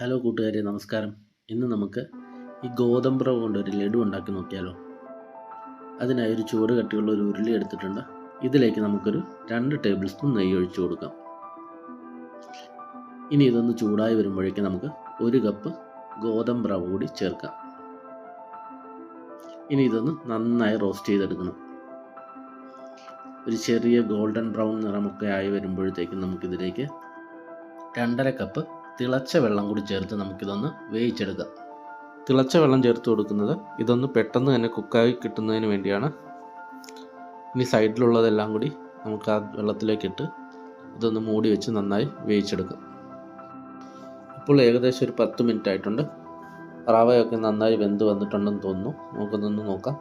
Hello കൂട്ടുകാരെ നമസ്കാരം. ഇന്ന് നമുക്ക് ഈ ഗോതമ്പ് റവ കൊണ്ട് ഒരു ലഡു ഉണ്ടാക്കി നോക്കിയാലോ? അതിനായി ഒരു ചൂട് കട്ടിയുള്ള ഒരു ഉരുളി എടുത്തിട്ടുണ്ട്. ഇതിലേക്ക് നമുക്കൊരു രണ്ട് ടേബിൾ സ്പൂൺ നെയ്യ് ഒഴിച്ചു കൊടുക്കാം. ഇനി ഇതൊന്ന് ചൂടായി വരുമ്പോഴേക്കും നമുക്ക് ഒരു കപ്പ് ഗോതമ്പ് റവ കൂടി ചേർക്കാം. ഇനി ഇതൊന്ന് നന്നായി റോസ്റ്റ് ചെയ്തെടുക്കണം. ഒരു ചെറിയ ഗോൾഡൻ ബ്രൗൺ നിറമൊക്കെ ആയി വരുമ്പോഴത്തേക്കും നമുക്കിതിലേക്ക് രണ്ടര കപ്പ് തിളച്ച വെള്ളം കൂടി ചേർത്ത് നമുക്കിതൊന്ന് വേവിച്ചെടുക്കാം. തിളച്ച വെള്ളം ചേർത്ത് കൊടുക്കുന്നത് ഇതൊന്ന് പെട്ടെന്ന് തന്നെ കുക്കായി കിട്ടുന്നതിന് വേണ്ടിയാണ്. ഇനി സൈഡിലുള്ളതെല്ലാം കൂടി നമുക്ക് ആ വെള്ളത്തിലേക്കിട്ട് ഇതൊന്ന് മൂടി വെച്ച് നന്നായി വേവിച്ചെടുക്കാം. ഇപ്പോൾ ഏകദേശം ഒരു പത്ത് മിനിറ്റ് ആയിട്ടുണ്ട്. റവയൊക്കെ നന്നായി വെന്ത് വന്നിട്ടുണ്ടെന്ന് തോന്നുന്നു. നമുക്കൊന്നൊന്ന് നോക്കാം.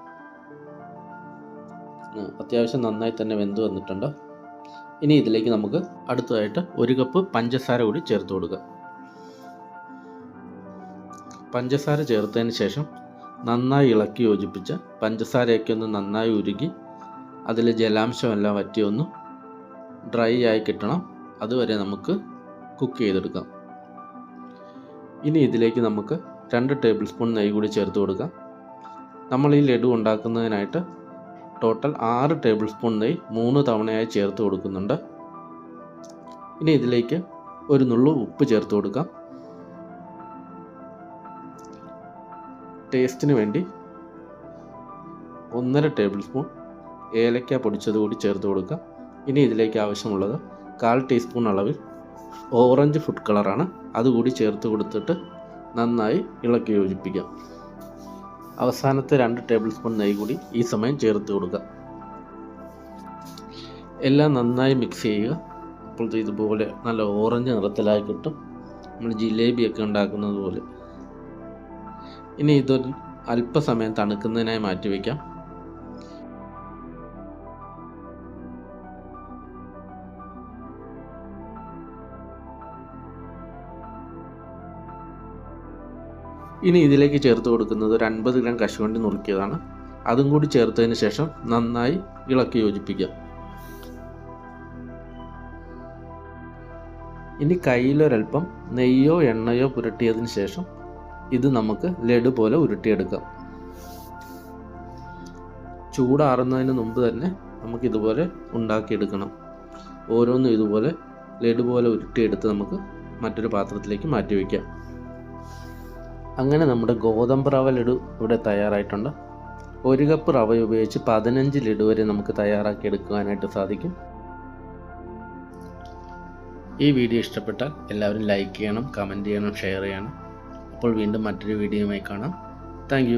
അത്യാവശ്യം നന്നായി തന്നെ വെന്ത് വന്നിട്ടുണ്ട്. ഇനി ഇതിലേക്ക് നമുക്ക് അടുത്തതായിട്ട് ഒരു കപ്പ് പഞ്ചസാര കൂടി ചേർത്ത് കൊടുക്കുക പഞ്ചസാര ചേർത്തതിന് ശേഷം നന്നായി ഇളക്കി യോജിപ്പിച്ച് പഞ്ചസാരയൊക്കെ ഒന്ന് നന്നായി ഉരുകി അതിൽ ജലാംശമെല്ലാം വറ്റി ഒന്ന് ഡ്രൈ ആയി കിട്ടണം. അതുവരെ നമുക്ക് കുക്ക് ചെയ്തെടുക്കാം. ഇനി ഇതിലേക്ക് നമുക്ക് രണ്ട് ടേബിൾ സ്പൂൺ നെയ്യ് കൂടി ചേർത്ത് കൊടുക്കാം. നമ്മൾ ഈ ലഡു ഉണ്ടാക്കുന്നതിനായിട്ട് ടോട്ടൽ ആറ് ടേബിൾ സ്പൂൺ നെയ്യ് മൂന്ന് തവണയായി ചേർത്ത് കൊടുക്കുന്നുണ്ട്. ഇനി ഇതിലേക്ക് ഒരു നുള്ളു ഉപ്പ് ചേർത്ത് കൊടുക്കാം. ടേസ്റ്റിന് വേണ്ടി ഒന്നര ടേബിൾ സ്പൂൺ ഏലക്ക പൊടിച്ചത് കൂടി ചേർത്ത് കൊടുക്കുക. ഇനി ഇതിലേക്ക് ആവശ്യമുള്ളത് കാൽ ടീസ്പൂൺ അളവിൽ ഓറഞ്ച് ഫുഡ് കളറാണ്. അതുകൂടി ചേർത്ത് കൊടുത്തിട്ട് നന്നായി ഇളക്കി യോജിപ്പിക്കാം അവസാനത്തെ രണ്ട് ടേബിൾ സ്പൂൺ നെയ്യ് കൂടി ഈ സമയം ചേർത്ത് കൊടുക്കുക. എല്ലാം നന്നായി മിക്സ് ചെയ്യുക. അപ്പോഴത്തെ ഇതുപോലെ നല്ല ഓറഞ്ച് നിറത്തിലായി കിട്ടും. നമ്മൾ ജിലേബിയൊക്കെ ഉണ്ടാക്കുന്നത് പോലെ. ഇനി ഇതൊരു അല്പസമയം തണുക്കുന്നതിനായി മാറ്റിവെക്കാം ഇനി ഇതിലേക്ക് ചേർത്ത് കൊടുക്കുന്നത് ഒരു അൻപത് ഗ്രാം കശുവണ്ടി നുറുക്കിയതാണ്. അതും കൂടി ചേർത്തതിന് ശേഷം നന്നായി ഇളക്കി യോജിപ്പിക്കുക ഇനി കയ്യിലൊരൽപ്പം നെയ്യോ എണ്ണയോ പുരട്ടിയതിന് ശേഷം ഇത് നമുക്ക് ലഡു പോലെ ഉരുട്ടിയെടുക്കാം. ചൂടാറുന്നതിന് മുമ്പ് തന്നെ നമുക്ക് ഇതുപോലെ ഉണ്ടാക്കിയെടുക്കണം. ഓരോന്നും ഇതുപോലെ ലഡു പോലെ ഉരുട്ടിയെടുത്ത് നമുക്ക് മറ്റൊരു പാത്രത്തിലേക്ക് മാറ്റി വയ്ക്കാം. അങ്ങനെ നമ്മുടെ ഗോതമ്പ് റവ ലഡു ഇവിടെ തയ്യാറായിട്ടുണ്ട്. ഒരു കപ്പ് റവ ഉപയോഗിച്ച് പതിനഞ്ച് ലഡു വരെ നമുക്ക് തയ്യാറാക്കി എടുക്കുവാനായിട്ട് സാധിക്കും. ഈ വീഡിയോ ഇഷ്ടപ്പെട്ടാൽ എല്ലാവരും ലൈക്ക് ചെയ്യണം കമന്റ് ചെയ്യണം ഷെയർ ചെയ്യണം. അപ്പോൾ വീണ്ടും മറ്റൊരു വീഡിയോയുമായി കാണാം. താങ്ക്